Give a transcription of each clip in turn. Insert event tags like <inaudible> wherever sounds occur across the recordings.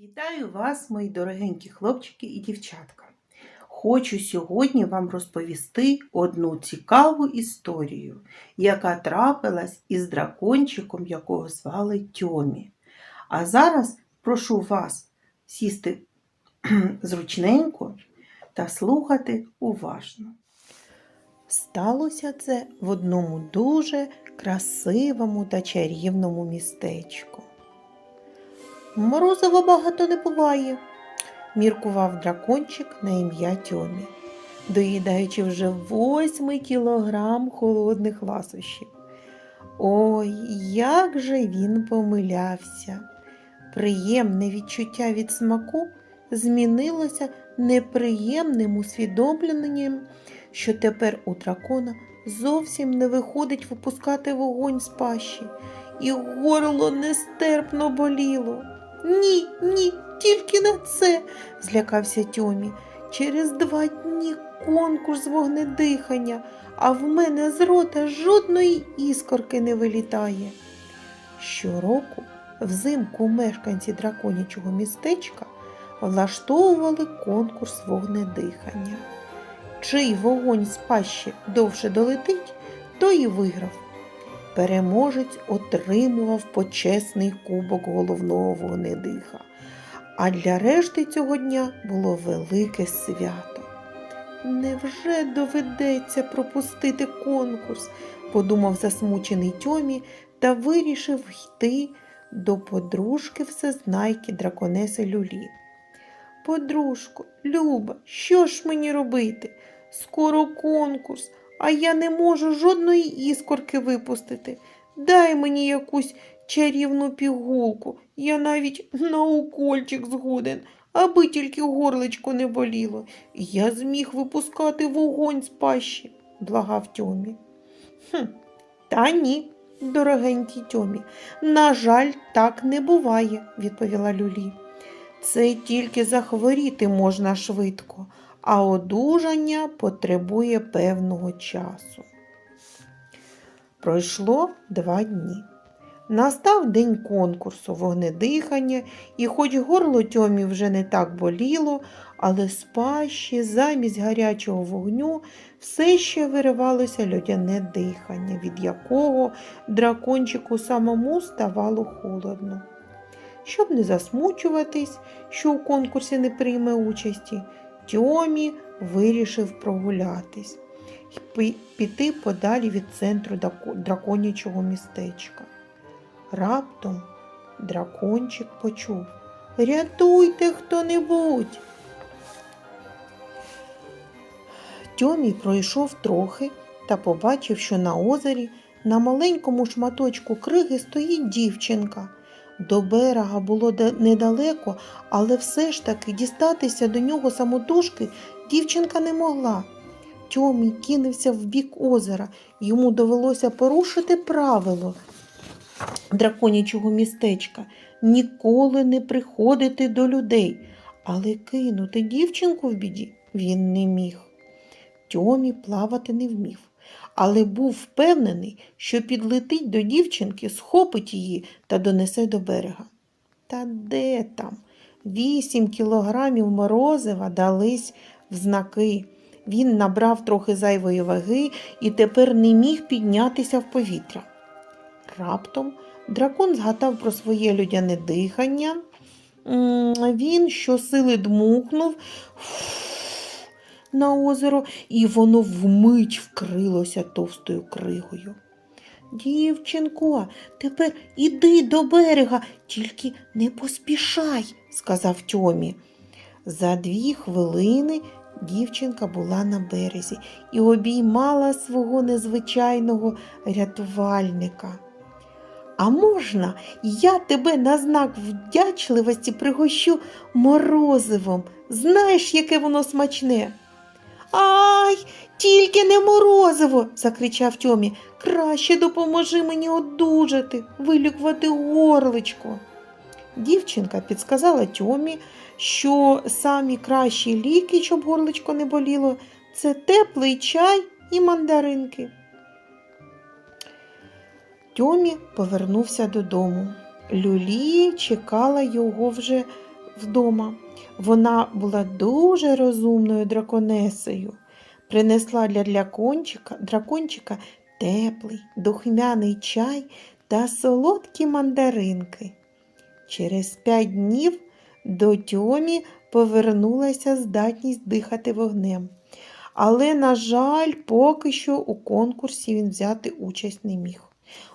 Вітаю вас, мої дорогенькі хлопчики і дівчатка. Хочу сьогодні вам розповісти одну цікаву історію, яка трапилась із дракончиком, якого звали Тьомі. А зараз прошу вас сісти <clears throat> зручненько та слухати уважно. Сталося це в одному дуже красивому та чарівному містечку. Морозива багато не буває, міркував дракончик на ім'я Тьомі, доїдаючи вже восьмий кілограм холодних ласощів. Ой, як же він помилявся! Приємне відчуття від смаку змінилося неприємним усвідомленням, що тепер у дракона зовсім не виходить випускати вогонь з пащі, і горло нестерпно боліло. Ні, ні, тільки на це, злякався Тьомі. Через два дні конкурс вогнедихання, а в мене з рота жодної іскорки не вилітає. Щороку взимку мешканці драконячого містечка влаштовували конкурс вогнедихання. Чий вогонь з пащі довше долетить, той і виграв. Переможець отримував почесний кубок головного вогнедиха. А для решти цього дня було велике свято. Невже доведеться пропустити конкурс? подумав засмучений Тьомі та вирішив йти до подружки всезнайки драконеси Люлі. Подружко, Люба, що ж мені робити? Скоро конкурс, а я не можу жодної іскорки випустити. Дай мені якусь чарівну пігулку. Я навіть на укольчик згоден, аби тільки горлечко не боліло. Я зміг випускати вогонь з пащі, благав Тьомі. Хм, та ні, дорогенький Тьомі. На жаль, так не буває, відповіла Люлі. Це тільки захворіти можна швидко, а одужання потребує певного часу. Пройшло два дні. Настав день конкурсу вогнедихання, і хоч горло Тьомі вже не так боліло, але з пащі замість гарячого вогню все ще виривалося льодяне дихання, від якого дракончику самому ставало холодно. Щоб не засмучуватись, що у конкурсі не прийме участі, Тьомі вирішив прогулятись і піти подалі від центру драконячого містечка. Раптом дракончик почув Рятуйте хто-небудь. Тьомі пройшов трохи та побачив, що на озері на маленькому шматочку криги стоїть дівчинка. До берега було недалеко, але все ж таки дістатися до нього самотужки дівчинка не могла. Тьомі кинувся в бік озера. Йому довелося порушити правило драконячого містечка ніколи не приходити до людей, але кинути дівчинку в біді він не міг. Тьомі плавати не вмів, але був впевнений, що підлетить до дівчинки, схопить її та донесе до берега. Та де там? Вісім кілограмів морозива дались в знаки. Він набрав трохи зайвої ваги і тепер не міг піднятися в повітря. Раптом дракон згадав про своє людяне дихання. Він щосили дмухнув на озеро, і воно вмить вкрилося товстою кригою. Дівчинко, тепер іди до берега, тільки не поспішай, сказав Тьомі. За дві хвилини дівчинка була на березі і обіймала свого незвичайного рятувальника. А можна, я тебе на знак вдячливості пригощу морозивом. Знаєш, яке воно смачне? Ай, тільки не морозиво, закричав Тьомі. Краще допоможи мені одужати, вилікувати горличко. Дівчинка підсказала Тьомі, що самі кращі ліки, щоб горличко не боліло, це теплий чай і мандаринки. Тьомі повернувся додому. Люлі чекала його вже вдома. Вона була дуже розумною драконесею. Принесла для дракончика, дракончика теплий, духмяний чай та солодкі мандаринки. Через п'ять днів до Тьомі повернулася здатність дихати вогнем. Але, на жаль, поки що у конкурсі він взяти участь не міг.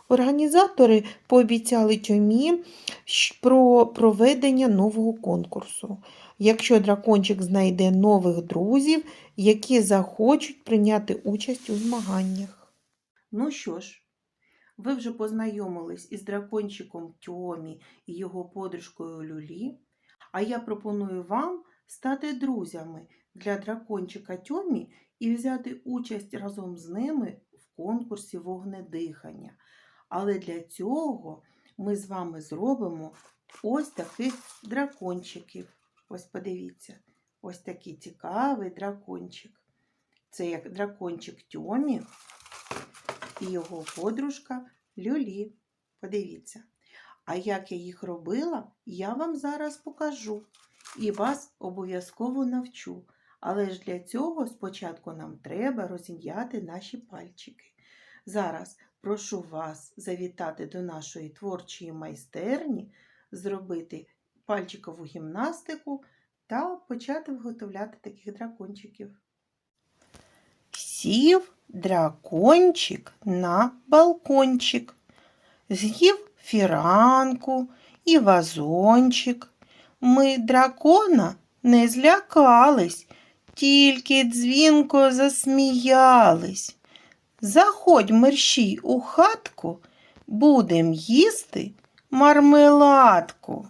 Організатори пообіцяли Тьомі про проведення нового конкурсу, якщо дракончик знайде нових друзів, які захочуть прийняти участь у змаганнях. Ну що ж, ви вже познайомились із дракончиком Тьомі і його подружкою Люлі, а я пропоную вам стати друзями для дракончика Тьомі і взяти участь разом з ними конкурсі вогнедихання. Але для цього ми з вами зробимо ось таких дракончиків. Ось подивіться, ось такий цікавий дракончик. Це як дракончик Тьомі і його подружка Люлі. Подивіться. А як я їх робила, я вам зараз покажу і вас обов'язково навчу. Але ж для цього спочатку нам треба розім'яти наші пальчики. Зараз прошу вас завітати до нашої творчої майстерні, зробити пальчикову гімнастику та почати виготовляти таких дракончиків. Сів дракончик на балкончик, з'їв фіранку і вазончик. Ми дракона не злякались, тільки дзвінко засміялись. Заходь мерщій у хатку, будем їсти мармеладку.